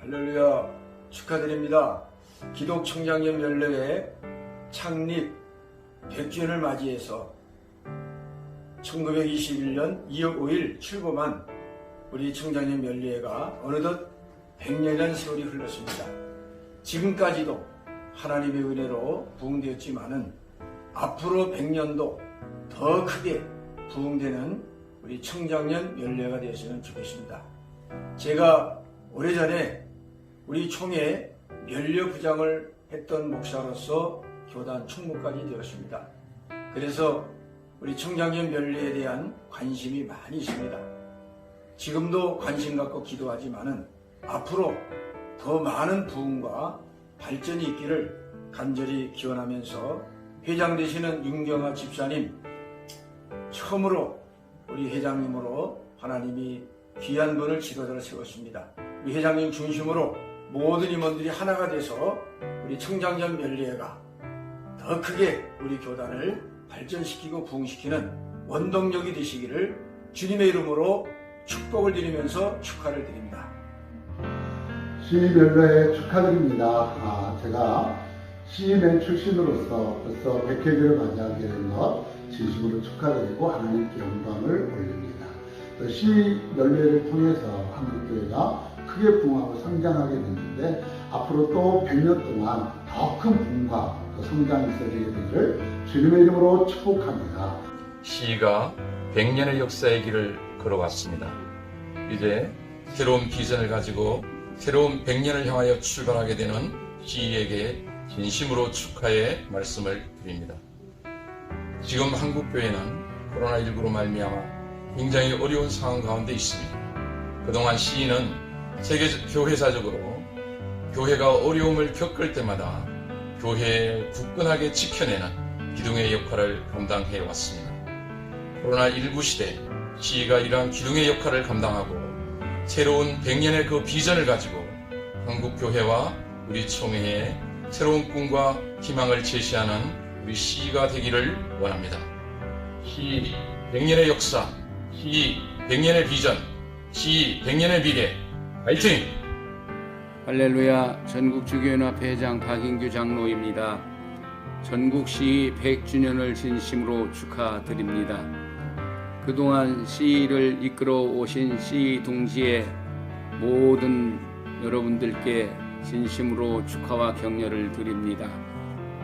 할렐루야 축하드립니다. 기독청장년 연례회 창립 100주년을 맞이해서 1921년 2월 5일 출범한 우리 청장년 연례회가 어느덧 100년이라는 세월이 흘렀습니다. 지금까지도 하나님의 은혜로 부흥되었지만은 앞으로 100년도 더 크게 부흥되는 우리 청장년 연례가 되었으면 좋겠습니다. 제가 오래전에 우리 총회 연례부장을 했던 목사로서 교단 총무까지 되었습니다. 그래서 우리 청장년 연례에 대한 관심이 많이 있습니다. 지금도 관심 갖고 기도하지만은 앞으로 더 많은 부흥과 발전이 있기를 간절히 기원하면서 회장 되시는 윤경아 집사님 처음으로 우리 회장님으로 하나님이 귀한 분을 지도자로 세웠습니다. 우리 회장님 중심으로 모든 임원들이 하나가 돼서 우리 청장년 연례회가 더 크게 우리 교단을 발전시키고 부흥시키는 원동력이 되시기를 주님의 이름으로 축복을 드리면서 축하를 드립니다. 시민연례 축하드립니다. 아, 제가 시민 출신으로서 벌써 100회를 맞이하게 된 것 진심으로 축하드리고 하나님께 영광을 올립니다. 또 시연례를 통해서 한국교회가 크게 부흥하고 성장하게 됐는데 앞으로 또 100년 동안 더 큰 부흥과 또 성장이 있어지게 되기를 주님의 이름으로 축복합니다. 시가 100년의 역사의 길을 걸어왔습니다. 이제 새로운 비전을 가지고 새로운 100년을 향하여 출발하게 되는 시에게 진심으로 축하의 말씀을 드립니다. 지금 한국교회는 코로나19로 말미암아 굉장히 어려운 상황 가운데 있습니다. 그동안 시인은 세계 교회사적으로 교회가 어려움을 겪을 때마다 교회를 굳건하게 지켜내는 기둥의 역할을 감당해 왔습니다. 코로나19 시대 시가 이러한 기둥의 역할을 감당하고 새로운 100년의 그 비전을 가지고 한국 교회와 우리 총회에 새로운 꿈과 희망을 제시하는 우리 시가 되기를 원합니다. 시 100년의 역사, 시 100년의 비전, 시 100년의 미래, 화이팅! 할렐루야 전국주교연합회 회장 박인규 장로입니다. 전국시 100주년을 진심으로 축하드립니다. 그동안 시를 이끌어 오신 시 동지의 모든 여러분들께 진심으로 축하와 격려를 드립니다.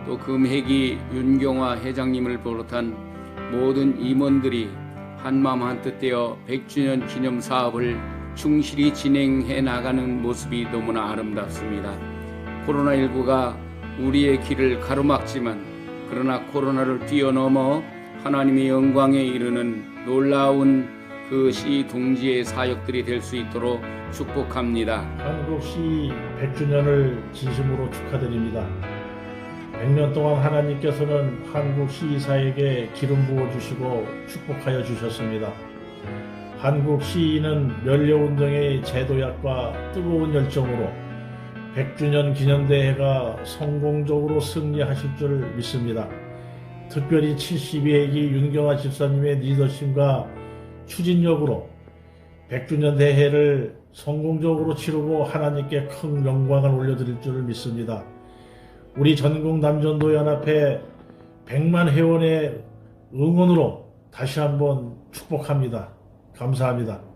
또 금혜기 윤경화 회장님을 비롯한 모든 임원들이 한마음 한뜻 되어 100주년 기념 사업을 충실히 진행해 나가는 모습이 너무나 아름답습니다. 코로나19가 우리의 길을 가로막지만 그러나 코로나를 뛰어넘어 하나님의 영광에 이르는 놀라운 그 시 동지의 사역들이 될 수 있도록 축복합니다. 한국 시 100주년을 진심으로 축하드립니다. 100년 동안 하나님께서는 한국 시사에게 기름 부어 주시고 축복하여 주셨습니다. 한국 시인은 연례운동의 제도약과 뜨거운 열정으로 100주년 기념대회가 성공적으로 승리하실 줄 믿습니다. 특별히 72회기 윤경화 집사님의 리더십과 추진력으로 100주년 대회를 성공적으로 치르고 하나님께 큰 영광을 올려드릴 줄 믿습니다. 우리 전국 남전도 연합회 100만 회원의 응원으로 다시 한번 축복합니다. 감사합니다.